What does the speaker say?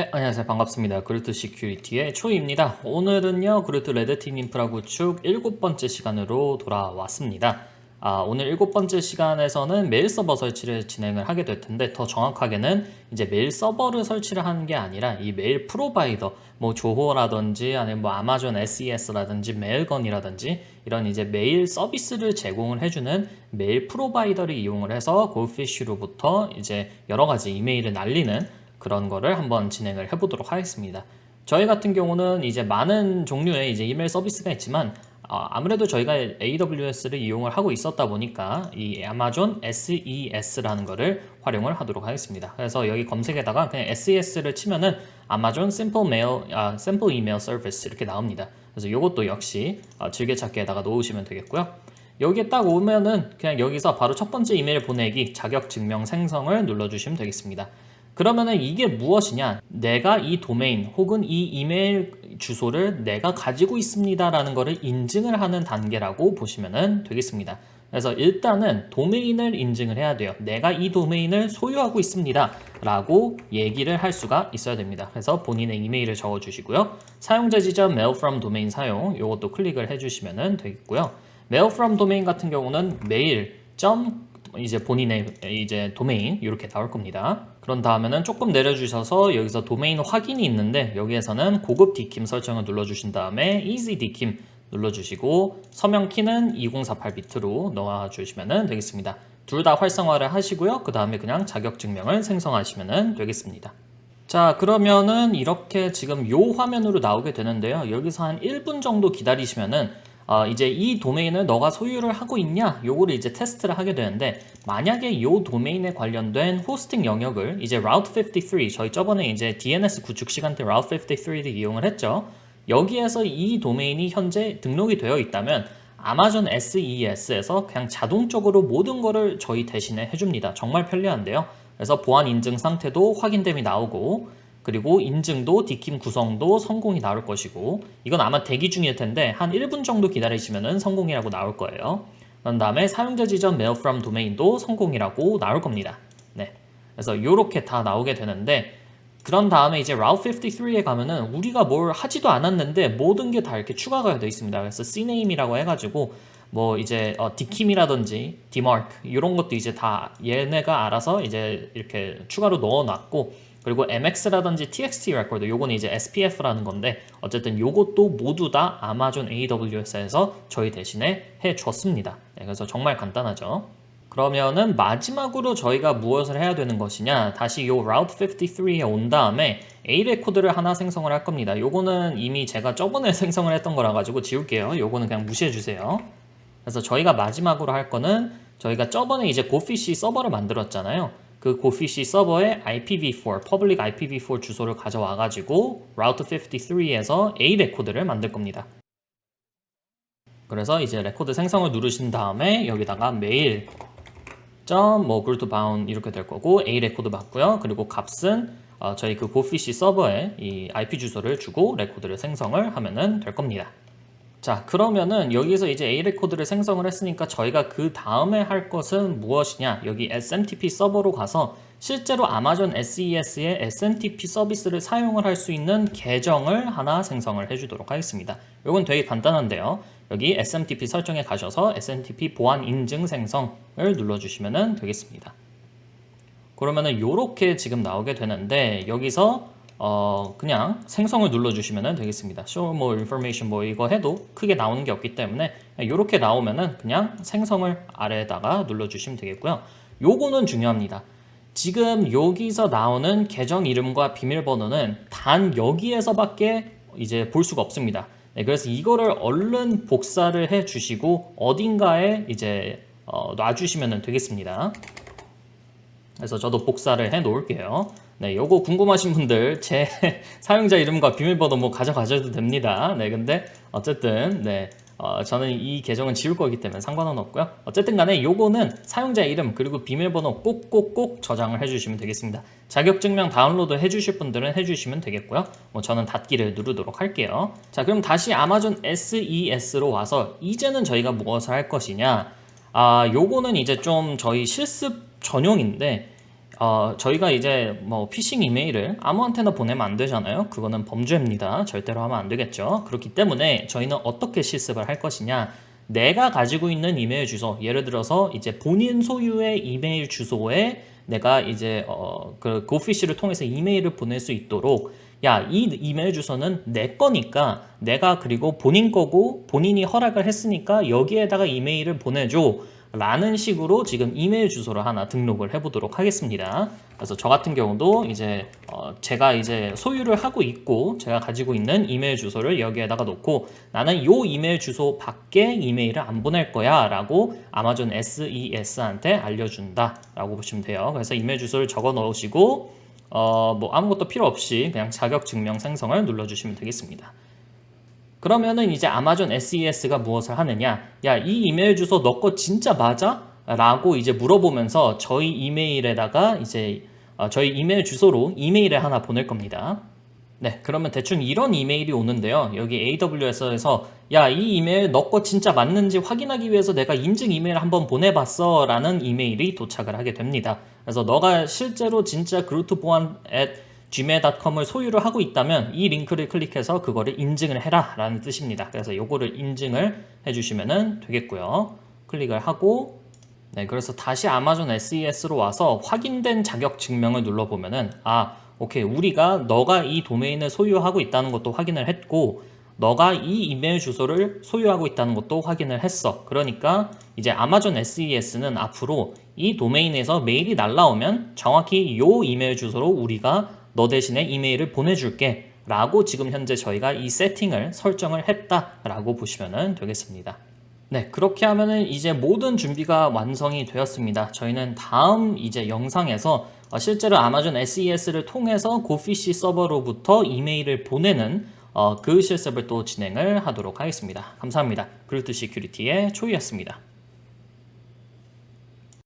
네, 안녕하세요. 반갑습니다. 그루트 시큐리티의 초이입니다. 오늘은요, 그루트 레드팀 인프라 구축 일곱 번째 시간으로 돌아왔습니다. 아, 오늘 일곱 번째 시간에서는 메일 서버 설치를 진행을 하게 될 텐데, 더 정확하게는 이제 메일 서버를 설치를 하는 게 아니라 이 메일 프로바이더, 뭐 조호라든지 아니면 뭐 아마존 SES라든지 메일건이라든지 이런 이제 메일 서비스를 제공을 해주는 메일 프로바이더를 이용을 해서 골피쉬로부터 이제 여러 가지 이메일을 날리는 그런 거를 한번 진행을 해보도록 하겠습니다. 저희 같은 경우는 이제 많은 종류의 이제 이메일 서비스가 있지만 어, 아무래도 저희가 AWS를 이용을 하고 있었다 보니까 이 아마존 SES라는 거를 활용을 하도록 하겠습니다. 그래서 여기 검색에다가 그냥 SES를 치면은 아마존 Simple Mail, 아, Simple Email Service 이렇게 나옵니다. 그래서 이것도 역시 어, 즐겨찾기에다가 놓으시면 되겠고요. 여기에 딱 오면은 그냥 여기서 바로 첫 번째 이메일 보내기 자격 증명 생성을 눌러주시면 되겠습니다. 그러면은 이게 무엇이냐? 내가 이 도메인 혹은 이 이메일 주소를 내가 가지고 있습니다라는 것을 인증을 하는 단계라고 보시면 되겠습니다. 그래서 일단은 도메인을 인증을 해야 돼요. 내가 이 도메인을 소유하고 있습니다. 라고 얘기를 할 수가 있어야 됩니다. 그래서 본인의 이메일을 적어 주시고요. 사용자 지점 mail from domain 사용 이것도 클릭을 해 주시면 되겠고요. mail from domain 같은 경우는 점 이제 본인의 이제 도메인 이렇게 나올 겁니다. 그런 다음에는 조금 내려주셔서 여기서 도메인 확인이 있는데 여기에서는 고급 디킴 설정을 눌러주신 다음에 easy 디킴 눌러주시고 서명 키는 2048 비트로 넣어주시면 되겠습니다. 둘 다 활성화를 하시고요. 그 다음에 그냥 자격 증명을 생성하시면 되겠습니다. 자 그러면은 이렇게 지금 요 화면으로 나오게 되는데요. 여기서 한 1분 정도 기다리시면은 어, 이제 이 도메인을 너가 소유를 하고 있냐? 요거를 이제 테스트를 하게 되는데 만약에 요 도메인에 관련된 호스팅 영역을 이제 Route 53 저희 저번에 이제 DNS 구축 시간 때 Route 53를 이용을 했죠. 여기에서 이 도메인이 현재 등록이 되어 있다면 아마존 SES에서 그냥 자동적으로 모든 거를 저희 대신에 해줍니다. 정말 편리한데요. 그래서 보안 인증 상태도 확인됨이 나오고 그리고 인증도 디킴 구성도 성공이 나올 것이고 이건 아마 대기 중일 텐데 한 1분 정도 기다리시면 성공이라고 나올 거예요. 그런 다음에 사용자 지점 mail from domain도 성공이라고 나올 겁니다. 네. 그래서 이렇게 다 나오게 되는데 그런 다음에 이제 Route 53에 가면은 우리가 뭘 하지도 않았는데 모든 게 다 이렇게 추가가 되어 있습니다. 그래서 cname이라고 해가지고 뭐 이제 어, 디킴이라든지 디마크 이런 것도 이제 다 얘네가 알아서 이제 이렇게 추가로 넣어놨고 그리고 MX라든지 TXT 레코드 요거는 이제 SPF라는 건데 어쨌든 요것도 모두 다 아마존 AWS에서 저희 대신에 해 줬습니다. 네, 그래서 정말 간단하죠. 그러면은 마지막으로 저희가 무엇을 해야 되는 것이냐 다시 요 Route 53에 온 다음에 A 레코드를 하나 생성을 할 겁니다. 요거는 이미 제가 저번에 생성을 했던 거라 가지고 지울게요. 요거는 그냥 무시해 주세요. 그래서 저희가 마지막으로 할 거는 저희가 저번에 이제 고피시 서버를 만들었잖아요. 그 고피시 서버에 IPv4, Public IPv4 주소를 가져와 가지고 Route 53에서 A 레코드를 만들 겁니다. 그래서 이제 레코드 생성을 누르신 다음에 여기다가 메일 점뭐 그루트 바운 이렇게 될 거고 A 레코드 받고요. 그리고 값은 어, 저희 그 고피시 서버에 이 IP 주소를 주고 레코드를 생성을 하면은 될 겁니다. 자 그러면은 여기서 이제 A 레코드를 생성을 했으니까 저희가 그 다음에 할 것은 무엇이냐 여기 SMTP 서버로 가서 실제로 아마존 SES의 SMTP 서비스를 사용을 할 수 있는 계정을 하나 생성을 해주도록 하겠습니다. 이건 되게 간단한데요. 여기 SMTP 설정에 가셔서 SMTP 보안 인증 생성을 눌러주시면 되겠습니다. 그러면은 이렇게 지금 나오게 되는데 여기서 어 그냥 생성을 눌러주시면 되겠습니다. Show more information 뭐 이거 해도 크게 나오는 게 없기 때문에 이렇게 나오면은 그냥 생성을 아래에다가 눌러주시면 되겠고요. 요거는 중요합니다. 지금 여기서 나오는 계정 이름과 비밀번호는 단 여기에서밖에 이제 볼 수가 없습니다. 네, 그래서 이거를 얼른 복사를 해 주시고 어딘가에 이제 어, 놔주시면 되겠습니다. 그래서 저도 복사를 해 놓을게요. 네, 요거 궁금하신 분들 제 사용자 이름과 비밀번호 뭐 가져가셔도 됩니다. 네, 근데 어쨌든 네, 어, 저는 이 계정은 지울 거기 때문에 상관은 없고요. 어쨌든 간에 요거는 사용자 이름 그리고 비밀번호 꼭꼭꼭 저장을 해주시면 되겠습니다. 자격증명 다운로드 해주실 분들은 해주시면 되겠고요. 뭐 저는 닫기를 누르도록 할게요. 자, 그럼 다시 아마존 SES로 와서 이제는 저희가 무엇을 할 것이냐? 아, 요거는 이제 좀 저희 실습 전용인데 어, 저희가 이제 뭐 피싱 이메일을 아무한테나 보내면 안 되잖아요. 그거는 범죄입니다. 절대로 하면 안 되겠죠. 그렇기 때문에 저희는 어떻게 실습을 할 것이냐. 내가 가지고 있는 이메일 주소, 예를 들어서 이제 본인 소유의 이메일 주소에 내가 이제 어, 그 고피쉬를 통해서 이메일을 보낼 수 있도록 야, 이 이메일 주소는 내 거니까 내가 그리고 본인 거고 본인이 허락을 했으니까 여기에다가 이메일을 보내줘. 라는 식으로 지금 이메일 주소를 하나 등록을 해보도록 하겠습니다. 그래서 저 같은 경우도 이제 어 제가 이제 소유를 하고 있고 제가 가지고 있는 이메일 주소를 여기에다가 놓고 나는 요 이메일 주소 밖에 이메일을 안 보낼 거야 라고 아마존 SES한테 알려준다 라고 보시면 돼요. 그래서 이메일 주소를 적어 넣으시고 어 뭐 아무것도 필요 없이 그냥 자격 증명 생성을 눌러주시면 되겠습니다. 그러면은 이제 아마존 SES가 무엇을 하느냐? 야, 이 이메일 주소 너 거 진짜 맞아? 라고 이제 물어보면서 저희 이메일에다가 이제 어, 저희 이메일 주소로 이메일을 하나 보낼 겁니다. 네, 그러면 대충 이런 이메일이 오는데요. 여기 AWS에서 야, 이 이메일 너 거 진짜 맞는지 확인하기 위해서 내가 인증 이메일 한번 보내봤어 라는 이메일이 도착을 하게 됩니다. 그래서 너가 실제로 진짜 그루트 보안 at gmail.com을 소유를 하고 있다면 이 링크를 클릭해서 그거를 인증을 해라 라는 뜻입니다. 그래서 요거를 인증을 해주시면 되겠고요. 클릭을 하고 네, 그래서 다시 아마존 SES로 와서 확인된 자격 증명을 눌러보면은 아, 오케이. 우리가 너가 이 도메인을 소유하고 있다는 것도 확인을 했고 너가 이 이메일 주소를 소유하고 있다는 것도 확인을 했어. 그러니까 이제 아마존 SES는 앞으로 이 도메인에서 메일이 날라오면 정확히 요 이메일 주소로 우리가 너 대신에 이메일을 보내줄게 라고 지금 현재 저희가 이 세팅을 설정을 했다라고 보시면 되겠습니다. 네, 그렇게 하면은 이제 모든 준비가 완성이 되었습니다. 저희는 다음 이제 영상에서 어, 실제로 아마존 SES를 통해서 고피시 서버로부터 이메일을 보내는 어, 그 실습을 또 진행을 하도록 하겠습니다. 감사합니다. 그루트 시큐리티의 초이였습니다.